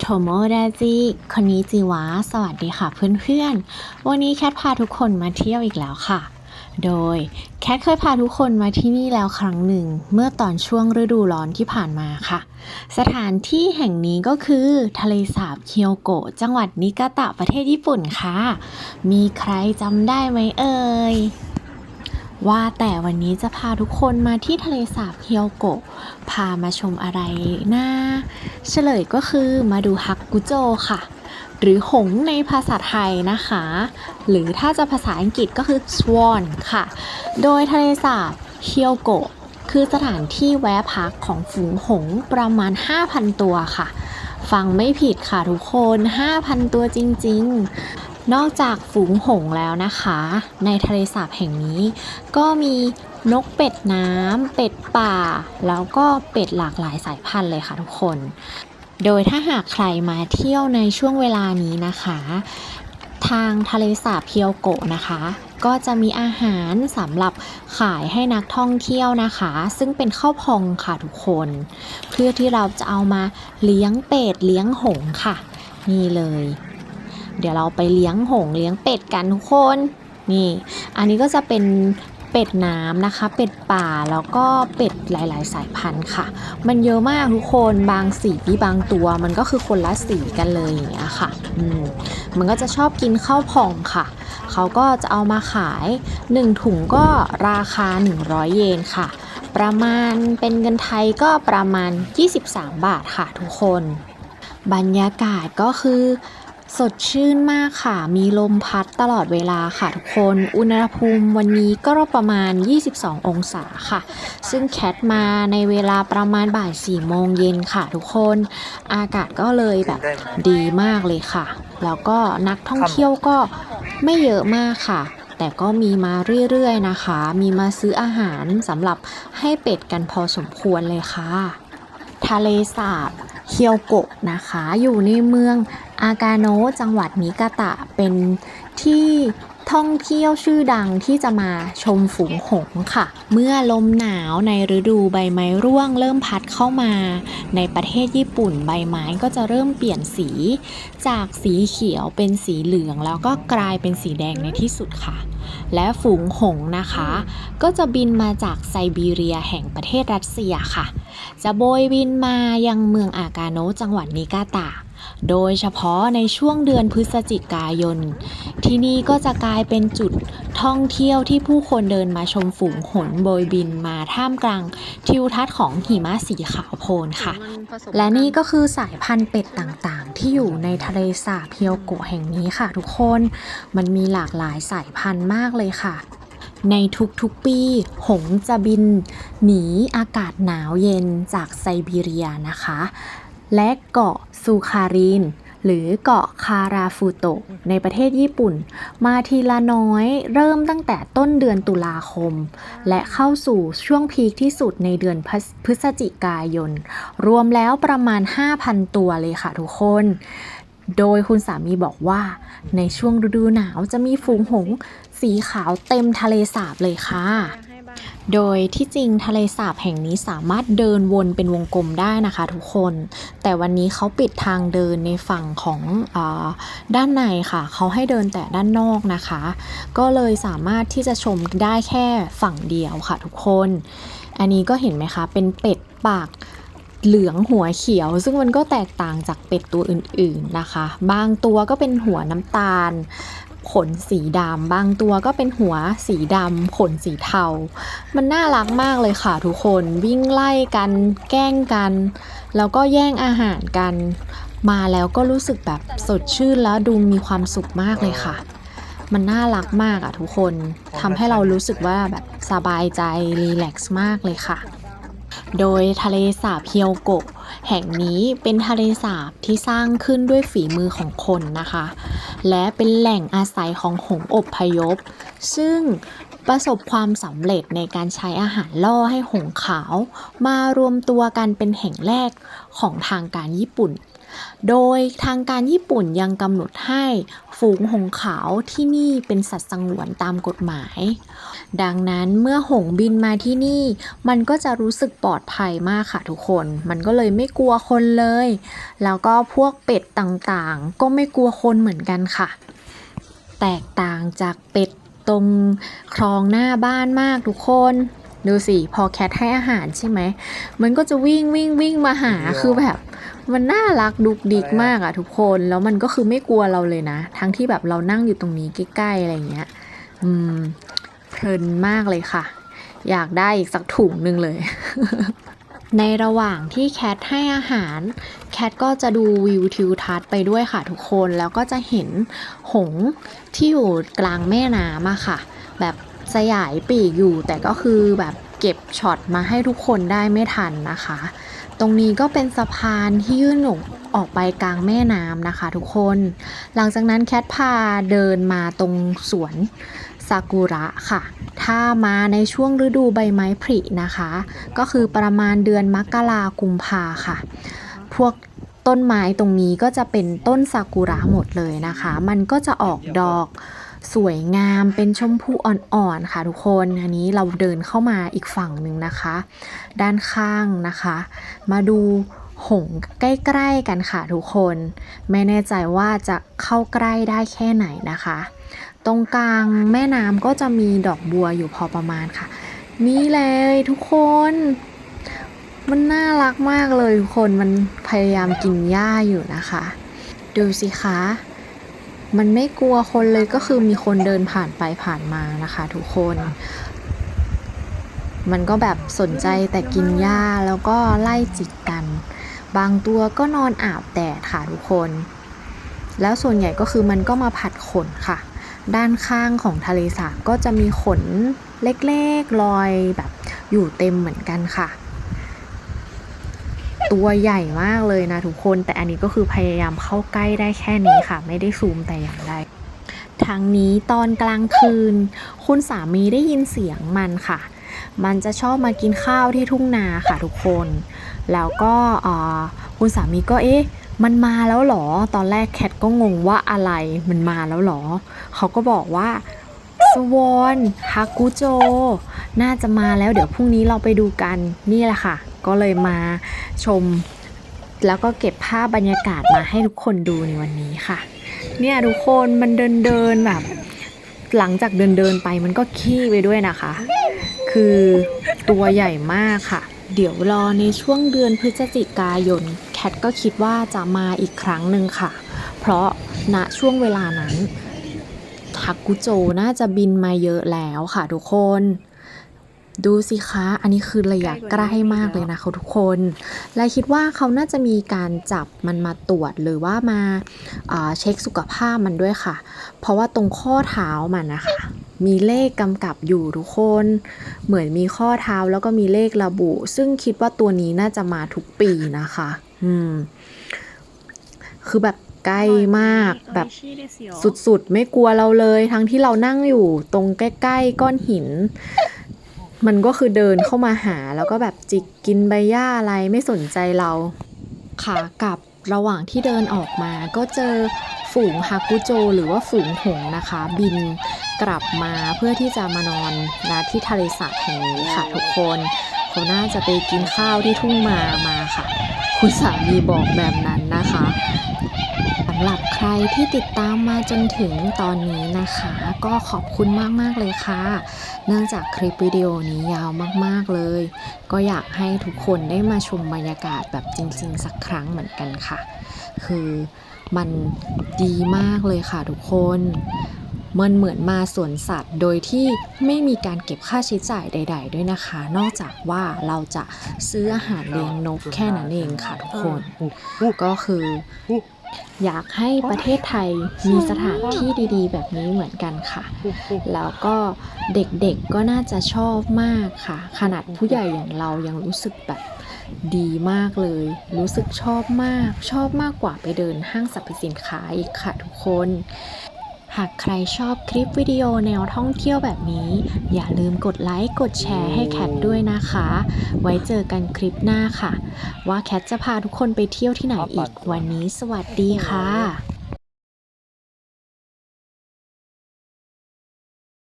โทโมดาจิคอนนิจิวะ สวัสดีค่ะเพื่อนๆ วันนี้แคทพาทุกคนมาเที่ยวอีกแล้วค่ะ โดยแคทเคยพาทุกคนมาที่นี่แล้วครั้งหนึ่ง เมื่อตอนช่วงฤดูร้อนที่ผ่านมาค่ะ สถานที่แห่งนี้ก็คือ ทะเลสาบเคียวโกะจังหวัดนิกาตะประเทศญี่ปุ่นค่ะ มีใครจำได้ไหมเอ่ย ว่าแต่วันนี้จะพาทุกคนมาที่ทะเลสาบเคียวโกะ พามาชมอะไรนะ เฉลยก็คือมาดูฮักกุโจค่ะ หรือหงในภาษาไทยนะคะ หรือถ้าจะภาษาอังกฤษก็คือ swan ค่ะ โดยทะเลสาบเคียวโกะ คือสถานที่แวะพักของฝูงหงประมาณ 5,000 ตัวค่ะ ฟังไม่ผิดค่ะทุกคน 5,000 ตัวจริง ๆ นอกจากฝูงหงแล้วนะคะ ในทะเลสาบแห่งนี้ ก็มีนกเป็ดน้ำเป็ดป่า แล้วก็เป็ดหลากหลายสายพันธุ์เลยค่ะทุกคน โดยถ้าหากใครมาเที่ยวในช่วงเวลานี้นะคะ ทางทะเลสาบเพียวโกะนะคะ ก็จะมีอาหารสำหรับขายให้นักท่องเที่ยวนะคะ ซึ่งเป็นข้าวพองค่ะทุกคน เพื่อที่เราจะเอามาเลี้ยงเป็ดเลี้ยงหงค่ะ นี่เลย เดี๋ยวเราไปเลี้ยงหงเลี้ยงเป็ดกันทุกคน นี่ อันนี้ก็จะเป็นเป็ดน้ำนะคะ เป็ดป่าแล้วก็เป็ดหลาย ๆ สายพันธุ์ค่ะ มันเยอะมากทุกคนบางสีบางตัว มันก็คือคนละสีกันเลยอย่างเงี้ยค่ะอืมมันก็จะชอบกินข้าวผ่องค่ะ เขาก็จะเอามาขาย 1 ถุงก็ราคา 100 เยนค่ะ ประมาณเป็นเงินไทยก็ประมาณ 23 บาทค่ะทุกคน บรรยากาศก็คือ สดชื่นมากค่ะ มีลมพัดตลอดเวลาค่ะทุกคน อุณหภูมิวันนี้ก็ประมาณ 22 องศาค่ะ ซึ่งแคทมาในเวลาประมาณบ่าย4โมงเย็นค่ะทุกคน อากาศก็เลยแบบดีมากเลยค่ะ แล้วก็นักท่องเที่ยวก็ไม่เยอะมากค่ะ แต่ก็มีมาเรื่อยๆนะคะ มีมาซื้ออาหารสำหรับให้เป็ดกันพอสมควรเลยค่ะ ทะเลสาบเคียวโกะนะคะ อยู่ในเมืองอากาโนะจังหวัดนิกาตะเป็นที่ท่องเที่ยวชื่อดังที่จะมาชมฝูงหงส์ค่ะ เมื่อลมหนาวในฤดูใบไม้ร่วงเริ่มพัดเข้ามา ในประเทศญี่ปุ่นใบไม้ก็จะเริ่มเปลี่ยนสี จากสีเขียวเป็นสีเหลือง แล้วก็กลายเป็นสีแดงในที่สุดค่ะ และฝูงหงนะคะ ก็จะบินมาจากไซบีเรียแห่งประเทศรัสเซียค่ะ จะโบยบินมายังเมืองอากาโนะจังหวัดนิกาตาโดยเฉพาะในช่วงเดือนพฤศจิกายน ที่นี่ก็จะกลายเป็นจุด ท่องเที่ยวที่ผู้คนเดินมาชมฝูงหงส์โบยบินมาท่ามกลางทิวทัศน์ของหิมะสีขาวโพลนค่ะ และนี่ก็คือสายพันธุ์เป็ดต่างๆ ที่อยู่ในทะเลสาบเพียวโกะแห่งนี้ค่ะ ทุกคนมันมีหลากหลายสายพันธุ์มากเลยค่ะ ในทุกๆปี หงส์จะบิน หนีอากาศหนาวเย็นจากไซบีเรียนะคะ และเกาะซูคาริน หรือเกาะคาราฟูโตะในประเทศญี่ปุ่น มาทีละน้อยเริ่มตั้งแต่ต้นเดือนตุลาคม และเข้าสู่ช่วงพีคที่สุดในเดือนพฤศจิกายน รวมแล้วประมาณ 5,000 ตัวเลยค่ะทุกคน โดยคุณสามีบอกว่า ในช่วงฤดูหนาวจะมีฝูงหงสีขาวเต็มทะเลสาบเลยค่ะ โดยที่จริงทะเลสาบแห่งนี้สามารถเดินวนเป็นวงกลมได้นะคะทุกคน แต่วันนี้เขาปิดทางเดินในฝั่งของอด้านในค่ะ เขาให้เดินแต่ด้านนอกนะคะ ก็เลยสามารถที่จะชมได้แค่ฝั่งเดียวค่ะทุกคน อันนี้ก็เห็นไหมคะ เป็นเป็ดปากเหลืองหัวเขียว ซึ่งมันก็แตกต่างจากเป็ดตัวอื่นๆนะคะ บางตัวก็เป็นหัวน้ำตาล ขนสีดำบางตัวก็เป็นหัวสีดำขนสีเทา มันน่ารักมากเลยค่ะทุกคนวิ่งไล่กันแกล้งกัน แล้วก็แย่งอาหารกัน มาแล้วก็รู้สึกแบบสดชื่นแล้วดูมีความสุขมากเลยค่ะ มันน่ารักมากอะทุกคนทำให้เรารู้สึกว่าแบบสบายใจรีแลกซ์มากเลยค่ะ โดยทะเลสาบเฮียวโกะ แห่งนี้เป็นทะเลสาบที่สร้างขึ้นด้วยฝีมือของคนนะคะ และเป็นแหล่งอาศัยของหงอบพยพ ซึ่งประสบความสำเร็จในการใช้อาหารล่อให้หงขาว มารวมตัวกันเป็นแห่งแรกของทางการญี่ปุ่น โดยทางการญี่ปุ่นยังกำหนดให้ฝูงหงส์ขาวที่นี่เป็นสัตว์สงวนตามกฎหมาย ดังนั้นเมื่อหงส์บินมาที่นี่ มันก็จะรู้สึกปลอดภัยมากค่ะทุกคน มันก็เลยไม่กลัวคนเลย แล้วก็พวกเป็ดต่างๆ ก็ไม่กลัวคนเหมือนกันค่ะ แตกต่างจากเป็ดตรงคลองหน้าบ้านมากทุกคนดูสิ พอแคทให้อาหารใช่ไหม มันก็จะวิ่งวิ่งวิ่งมาหาคือแบบ มันน่ารักดุกดิกมากอะทุกคนแล้วมันก็คือไม่กลัวเราเลยนะ ทั้งที่แบบเรานั่งอยู่ตรงนี้ใกล้ๆอะไรเงี้ย อืมเพลินมากเลยค่ะ อยากได้อีกสักถุงนึงเลย ในระหว่างที่แคทให้อาหาร แคทก็จะดูวิวทิวทัศน์ไปด้วยค่ะทุกคนแล้วก็จะเห็นหงส์ที่อยู่กลางแม่น้ำอะค่ะ แบบสยายปีกอยู่แต่ก็คือแบบเก็บช็อตมาให้ทุกคนได้ไม่ทันนะคะ ตรงนี้ก็เป็นสะพานที่ยื่นออกออกไปกลางแม่น้ำนะคะทุกคน หลังจากนั้นแคทพาเดินมาตรงสวนซากุระค่ะ ถ้ามาในช่วงฤดูใบไม้ผลินะคะ ก็คือประมาณเดือนมกรากุมภาค่ะ พวกต้นไม้ตรงนี้ก็จะเป็นต้นซากุระหมดเลยนะคะ มันก็จะออกดอก สวยงามเป็นชมพูอ่อนๆค่ะทุกคนอันนี้เราเดินเข้ามาอีกฝั่งหนึ่งนะคะ ด้านข้างนะคะ มาดูหงส์ใกล้ๆกันค่ะทุกคน ไม่แน่ใจว่าจะเข้าใกล้ได้แค่ไหนนะคะ ตรงกลางแม่น้ำก็จะมีดอกบัวอยู่พอประมาณค่ะ นี่เลยทุกคน มันน่ารักมากเลยทุกคนมันพยายามกินหญ้าอยู่นะคะ ดูสิคะ มันไม่กลัวคนเลยก็คือมีคนเดินผ่านไปผ่านมานะคะ ทุกคน มันก็แบบสนใจแต่กินหญ้าแล้วก็ไล่จิกกัน บางตัวก็นอนอาบแดดค่ะทุกคน แล้วส่วนใหญ่ก็คือมันก็มาผัดขนค่ะ ด้านข้างของทะเลสาบก็จะมีขนเล็กๆลอยแบบอยู่เต็มเหมือนกันค่ะ ตัวใหญ่มากเลยนะทุกคน แต่อันนี้ก็คือพยายามเข้าใกล้ได้แค่นี้ค่ะ ไม่ได้ซูมแต่อย่างใดทางนี้ตอนกลางคืน คุณสามีได้ยินเสียงมันค่ะ มันจะชอบมากินข้าวที่ทุ่งนาค่ะทุกคน แล้วก็คุณสามีก็เอ๊ะมันมาแล้วเหรอ ตอนแรกแคทก็งงว่าอะไรมันมาแล้วเหรอ เขาก็บอกว่าสวอนฮากุโจ น่าจะมาแล้วเดี๋ยวพรุ่งนี้เราไปดูกันนี่แหละค่ะ ก็เลยมาชม แล้วก็เก็บภาพบรรยากาศมาให้ทุกคนดูในวันนี้ค่ะ เนี่ยทุกคนมันเดินเดินแบบ หลังจากเดินเดินไปมันก็ขี้ไปด้วยนะคะ คือตัวใหญ่มากค่ะ เดี๋ยวรอในช่วงเดือนพฤศจิกายน แคทก็คิดว่าจะมาอีกครั้งหนึ่งค่ะ เพราะณช่วงเวลานั้นทักกุโจน่าจะบินมาเยอะแล้วค่ะทุกคน ดูสิคะ อันนี้คือระยะใกล้มากเลยนะคะทุกคนและคิดว่าเขาน่าจะมีการจับมันมาตรวจหรือว่ามาอ่าเช็คสุขภาพมันด้วยค่ะ เพราะว่าตรงข้อเท้ามันนะคะ มีเลขกำกับอยู่ทุกคน เหมือนมีข้อเท้าแล้วก็มีเลขระบุ ซึ่งคิดว่าตัวนี้น่าจะมาทุกปีนะคะ อืม คือแบบใกล้มากแบบสุดๆ ไม่กลัวเราเลย ทั้งที่เรานั่งอยู่ตรงใกล้ ๆ ก้อนหิน มันก็คือเดินเข้ามาหาแล้วก็แบบจิกกินใบหญ้าอะไรไม่สนใจเราขากลับระหว่างที่เดินออกมาก็เจอฝูงฮากุโจ หรือว่าฝูงหงนะคะ บินกลับมาเพื่อที่จะมานอนณที่ทะเลสาบแห่งนี้ค่ะทุกคนเขาน่าจะไปกินข้าวที่ทุ่งมามาค่ะ คุณสามีบอกแบบนั้นนะคะำหรับใครที่ติดตามมาจนถึงตอนนี้นะคะ ก็ขอบคุณมาก ๆ เลยค่ะ เนื่องจากคลิปวิดีโอนี้ยาวมาก ๆ เลย ก็อยากให้ทุกคนได้มาชมบรรยากาศแบบจริง ๆ สักครั้งเหมือนกันค่ะ คือมันดีมากเลยค่ะทุกคนมันเหมือนมาสวนสัตว์ โดยที่ไม่มีการเก็บค่าใช้จ่ายใด ๆ ด้วยนะคะ นอกจากว่าเราจะซื้ออาหารเลี้ยงนกแค่นั้นเองค่ะทุกคน ก็คือ อยากให้ประเทศไทยมีสถานที่ดีๆ แบบนี้เหมือนกันค่ะ แล้วก็เด็กๆก็น่าจะชอบมากค่ะ ขนาดผู้ใหญ่อย่างเรายังรู้สึกแบบดีมากเลย รู้สึกชอบมาก ชอบมากกว่าไปเดินห้างสรรพสินค้าอีกค่ะทุกคน หากใครชอบคลิปวิดีโอแนวท่องเที่ยวแบบนี้ อย่าลืมกดไลค์ กดแชร์ให้แคทด้วยนะคะ ไว้เจอกันคลิปหน้าค่ะ ว่าแคทจะพาทุกคนไปเที่ยวที่ไหนอีกวันนี้สวัสดีค่ะ